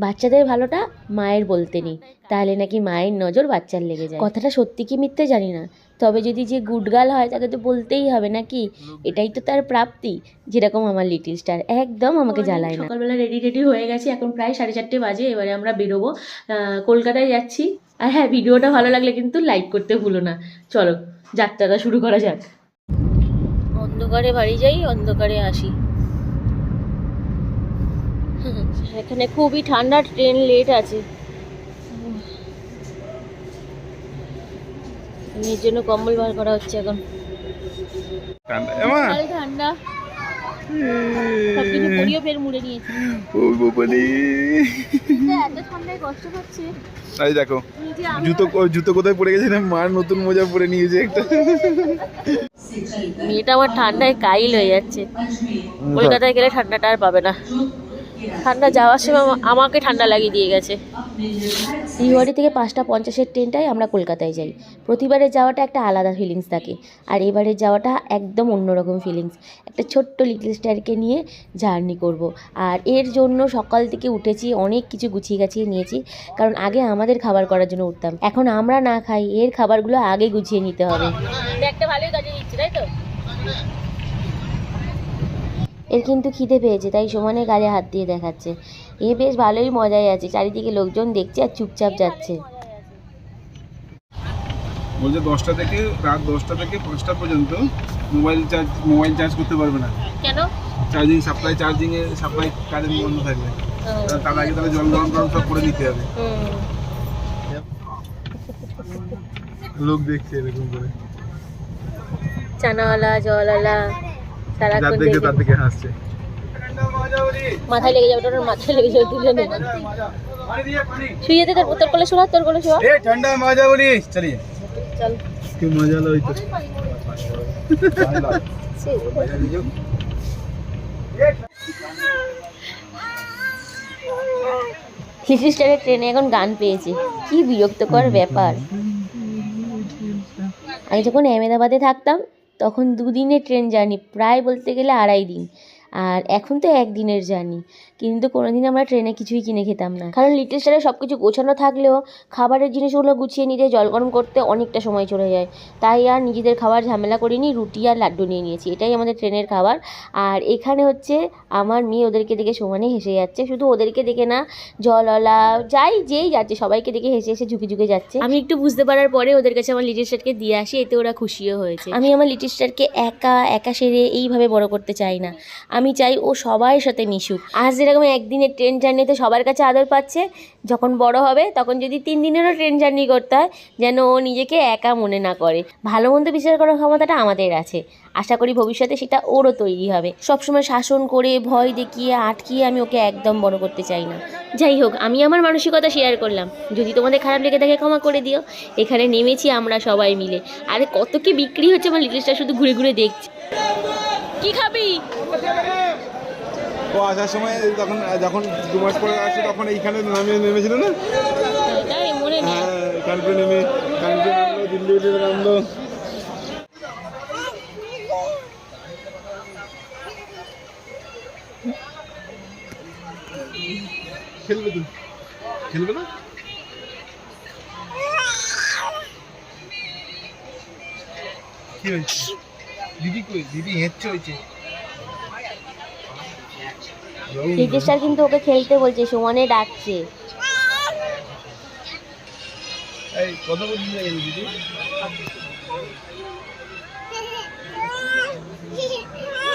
বাচ্চাদের ভালোটা মায়ের বলতে নেই। তাহলে নাকি মায়ের নজর বাচ্চার লেগে যায়। কথাটা সত্যি কি মিথ্যে জানি না। তবে যদি যে গুডগাল হয় তাকে তো বলতেই হবে নাকি? এটাই তো তার প্রাপ্তি। যেরকম আমার লিটিল স্টার একদম আমাকে জ্বালায় না। সকালবেলা রেডি রেডি হয়ে গেছি। এখন প্রায় সাড়ে চারটে বাজে এবারে আমরা বেরোবো। আহ, কলকাতায় যাচ্ছি। আর হ্যাঁ ভিডিওটা ভালো লাগলে কিন্তু লাইক করতে ভুলো না। চলো যাত্রাটা শুরু করা যাক। অন্ধকারে বাড়ি যাই অন্ধকারে আসি। এখানে খুবই ঠান্ডা ট্রেন লেট আছে। এর জন্য কম্বল বার করা হচ্ছে এখন। ঠান্ডা ঠান্ডা। সবকিছু পরিও ফের মুড়ে নিয়েছি। ও বাবারে এত ঠান্ডায় কষ্ট হচ্ছে। এই দেখো জুতো জুতো কোথায় পড়ে গেছে না? মার নতুন মোজা পরে নিয়েছে একটা। মেয়েটা আমার ঠান্ডায় কাইল হয়ে যাচ্ছে। কলকাতায় গেলে ঠান্ডাটা আর পাবে না। ঠান্ডা যাওয়ার সময় আমাকে ঠান্ডা লাগিয়ে দিয়ে গেছে। নিউয়ারি থেকে পাঁচটা পঞ্চাশের ট্রেনটায় আমরা কলকাতায় যাই। প্রতিবারের যাওয়াটা একটা আলাদা ফিলিংস থাকে। আর এবারের যাওয়াটা একদম অন্যরকম ফিলিংস একটা ছোট্ট লিটল স্টারকে নিয়ে জার্নি করব। আর এর জন্য সকাল থেকে উঠেছি অনেক কিছু গুছিয়ে গাছিয়ে নিয়েছি। কারণ আগে আমাদের খাবার করার জন্য উঠতাম। এখন আমরা না খাই এর খাবারগুলো আগে গুছিয়ে নিতে হবে। একটা ভালোই কাজে দিচ্ছি তাই তো? এর কিন্তু খিদে পেয়েছে তাই সমানে গালে হাত দিয়ে দেখাচ্ছে। এ বেশ ভালোই মজায় আছে চারিদিকে লোকজন দেখছে আর চুপচাপ যাচ্ছে। বলছে দশটা থেকে রাত দশটা থেকে পাঁচটা পর্যন্ত মোবাইল চার্জ মোবাইল চার্জ করতে পারবে না। কেন? চার্জিং সাপ্লাই চার্জিং এ সাপ্লাই কারেন্ট বন্ধ থাকবে। তার আগে তাহলে জল গরম টরম সব করে দিতে হবে। লোক দেখছে এরকম করে। চানাওয়ালা জলওয়ালা মাথায় লেগে যাবে মাথায় লেগে যাবে তোর ট্রেনে এখন গান পেয়েছি। কি বিরক্তকর ব্যাপার। আমি যখন আহমেদাবাদে থাকতাম তখন দুদিনের ট্রেন জার্নি প্রায় বলতে গেলে আড়াই দিন। আর এখন তো একদিনের জার্নি কিন্তু কোনোদিন আমরা ট্রেনে কিছুই কিনে খেতাম না। কারণ লিটল স্টারে সব কিছু গোছানো থাকলেও খাবারের জিনিসগুলো গুছিয়ে নিতে জল গরম করতে অনেকটা সময় চলে যায়। তাই আর নিজেদের খাবার ঝামেলা করিনি রুটি আর লাড্ডু নিয়ে নিয়েছি। এটাই আমাদের ট্রেনের খাবার। আর এখানে হচ্ছে আমার মেয়ে ওদেরকে দেখে সমানে হেসে যাচ্ছে। শুধু ওদেরকে দেখে না জলওয়ালা যাই যেই যাচ্ছে সবাইকে দেখে হেসে হেসে ঝুঁকে ঝুঁকে যাচ্ছে। আমি একটু বুঝতে পারার পরে ওদের কাছে আমার লিটিল স্টারকে দিয়ে আসি এতে ওরা খুশিও হয়েছে। আমি আমার লিটিল স্টারকে একা একা সেরে এইভাবে বড় করতে চাই না। আমি চাই ও সবার সাথে মিশুক। আজ যেরকম একদিনের ট্রেন জার্নিতে সবার কাছে আদর পাচ্ছে, যখন বড় হবে তখন যদি তিন দিনেরও ট্রেন জার্নি করতে হয়, যেন ও নিজেকে একা মনে না করে। ভালো মন্দ বিচার করার ক্ষমতাটা আমাদের আছে। আশা করি ভবিষ্যতে সেটা ওরও তৈরি হবে। সবসময় শাসন করে, ভয় দেখিয়ে, আটকিয়ে আমি ওকে একদম বড় করতে চাই না। যাই হোক, আমি আমার মানসিকতা শেয়ার করলাম। যদি তোমাদের খারাপ লেগে থাকে ক্ষমা করে দিও। এখানে নেমেছি আমরা সবাই মিলে। আরে কত কি বিক্রি হচ্ছে আমার লিটলিস্টার শুধু ঘুরে ঘুরে দেখছি। কি খাবি? ও আসার সময় তখন যখন দু মাস পরে আসছে তখন এইখানে নামিয়ে নেমেছিল না? হ্যাঁ কানপুরে নেমে কানপুরে নামলো দিল্লি নামলো। খেলবে খেলবে না? কি হয়েছে? দিদি কই? দিদি হেঁচছে হয়েছে কিন্তু ওকে খেলতে বলছে সমানে ডাকছে। এই দিদি?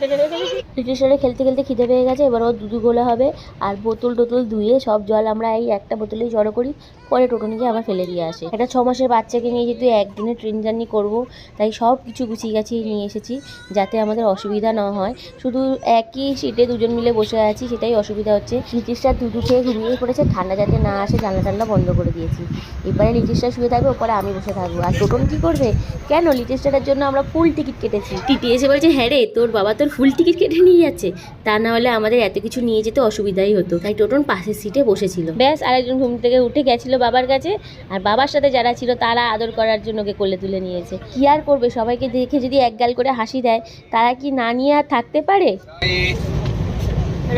স্টারে খেলতে খেলতে খিদে পেয়ে গেছে, এবার ওর দুধু গোলা হবে। আর বোতল টোতল ধুয়ে সব জল আমরা এই একটা বোতলেই জড়ো করি, পরে টোটো নিয়ে আবার ফেলে দিয়ে আসে। একটা ছ মাসের বাচ্চাকে নিয়ে যেহেতু একদিনে ট্রেন জার্নি করব, তাই সব কিছু গুছিয়ে গাছিয়ে নিয়ে এসেছি, যাতে আমাদের অসুবিধা না হয়। শুধু একই সিটে দুজন মিলে বসে আছি, সেটাই অসুবিধা হচ্ছে। লিটিল স্টার দুধু খেয়ে ঘুমিয়ে পড়েছে, ঠান্ডা যাতে না আসে, জানলা টান্না বন্ধ করে দিয়েছি। এবারে লিটিল স্টার শুয়ে থাকবে, ওপরে আমি বসে থাকব। আর টোটন কী করবে? কেন লিটিল জন্য আমরা ফুল টিকিট কেটেছি? টিটি এসে বলছে হ্যাঁ রে, তোর বাবা তোর ফুল টিকিট কেটে নিয়ে যাচ্ছে। তা না হলে আমাদের এত কিছু নিয়ে যেতে অসুবিধাই হতো। তাই টোটন পাশের সিটে বসেছিল। ব্যাস আরেকজন ঘুম থেকে উঠে গেছিল বাবার কাছে। আর বাবার সাথে যারা ছিল তারা আদর করার জন্য ওকে কোলে তুলে নিয়েছে। কি আর করবে? সবাইকে দেখে যদি একগাল করে হাসি দেয় তারা কি না নিয়ে আর থাকতে পারে?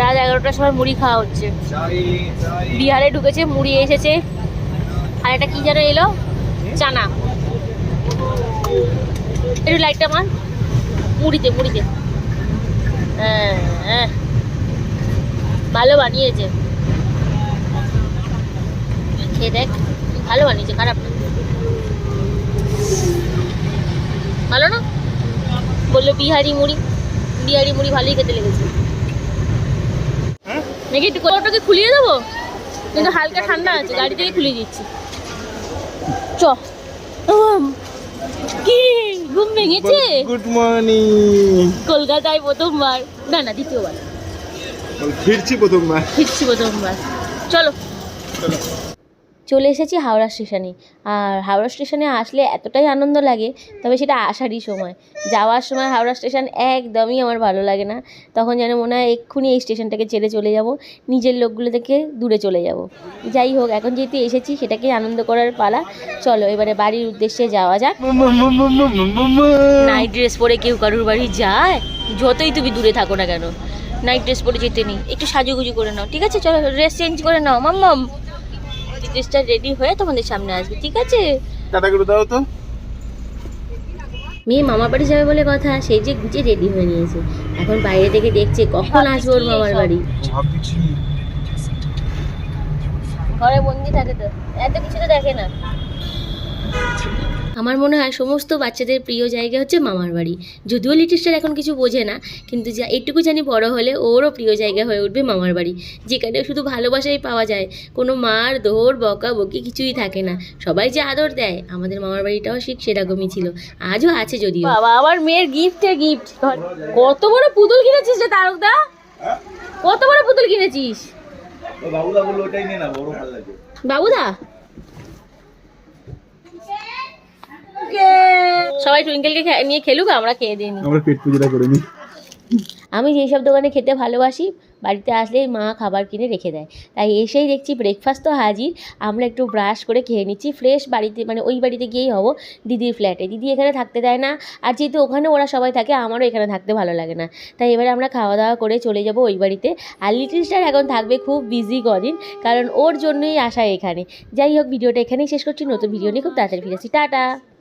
রাত এগারোটার সময় মুড়ি খাওয়া হচ্ছে। বিহারে ঢুকেছে মুড়ি এসেছে। আর এটা কি যেন এলো? চানা। একটু লাইটটা মার। মুড়িতে মুড়িতে। হ্যাঁ হ্যাঁ। ভালো বানিয়েছে। খেয়ে দেখ, ভালো বানিয়েছে, খারাপ না। ভালো না? বলল বিহারি মুড়ি। বিহারি মুড়ি ভালোই খেতে লেগেছে। নাকি একটু ওটাকে খুলিয়ে দেবো? কিন্তু হালকা ঠান্ডা আছে, গাড়ি থেকে খুলিয়ে দিচ্ছি। চ। কি? ঘুম ভেঙেছে গুড মর্নিং কলকাতায় প্রথমবার। না না দ্বিতীয়বার। ফিরছি প্রথমবার। ফিরছি প্রথমবার। চলো। চলে। এসেছি হাওড়া স্টেশনে। আর হাওড়া স্টেশনে আসলে এতটাই আনন্দ লাগে, তবে সেটা আসারই সময়। যাওয়ার সময় হাওড়া স্টেশন একদমই আমার ভালো লাগে না। তখন যেন মনে হয় এক্ষুনি এই স্টেশনটাকে ছেড়ে চলে যাব, নিজের লোকগুলো থেকে দূরে চলে যাব। যাই হোক, এখন যেহেতু এসেছি, সেটাকেই আনন্দ করার পালা। চলো, এবারে বাড়ির উদ্দেশ্যে যাওয়া যাক। নাইট ড্রেস পরে কেউ কারুর বাড়ি যায়? যতই তুমি দূরে থাকো না কেন। নাইট ড্রেস পরে যেতে নেই। একটু সাজুগুজু করে নাও, ঠিক আছে? চলো ড্রেস চেঞ্জ করে নাও। মাম্মাম। ড্রেসটা রেডি হয়ে তোমাদের সামনে আসবে ঠিক আছে? টাটা করে দাও তো। মেয়ে মামার বাড়ি যাবে বলে কথা সেই যে গুজে রেডি হয়ে নিয়েছে। এখন বাইরে থেকে দেখছে কখন আসবে ওর মামার বাড়ি। ঘরে বন্দি থাকে তো এত কিছু তো দেখে না। আমার মনে হয় সমস্ত বাচ্চাদের প্রিয় জায়গা হচ্ছে মামার বাড়ি। যদিও লিটিস্টার এখন কিছু বোঝে না কিন্তু যা এটুকু জানি বড় হলে ওরও প্রিয় জায়গা হয়ে উঠবে মামার বাড়ি। যেখানে শুধু ভালোবাসাই পাওয়া যায় কোনো মার দৌড় বকা বকি কিছুই থাকে না। সবাই যে আদর দেয় আমাদের মামার বাড়িটাও ঠিক সেরকমই ছিল। আজও আছে যদিও। বাবা আমার মেয়ের গিফটে গিফট কত বড় পুতুল কিনেছিস রে তারকদা? কত বড় পুতুল কিনেছিস? বাবুদা বলল ওটাই নিয়ে না বড় ভালো লাগে। বাবুদা? সবাই টুইঙ্কেলকে খে- নিয়ে খেলুক আমরা খেয়ে দিই আমরা পেট পুজোটা করে নিই। আমি যেই সব দোকানে খেতে ভালোবাসি বাড়িতে আসলেই মা খাবার কিনে রেখে দেয়। তাই এসেই দেখছি ব্রেকফাস্ট তো হাজির আমরা একটু ব্রাশ করে খেয়ে নিচ্ছি। ফ্রেশ বাড়িতে মানে ওই বাড়িতে গিয়েই হব দিদির ফ্ল্যাটে দিদি এখানে থাকতে দেয় না আর যেহেতু ওখানে ওরা সবাই থাকে আমারও এখানে থাকতে ভালো লাগে না। তাই এবারে আমরা খাওয়া দাওয়া করে চলে যাব ওই বাড়িতে। আর লিটিল স্টার এখন থাকবে খুব বিজি কদিন কারণ ওর জন্যই আসা এখানে। যাই হোক ভিডিওটা এখানেই শেষ করছি। নতুন ভিডিও নিয়ে খুব তাড়াতাড়ি ফিরেছি টাটা!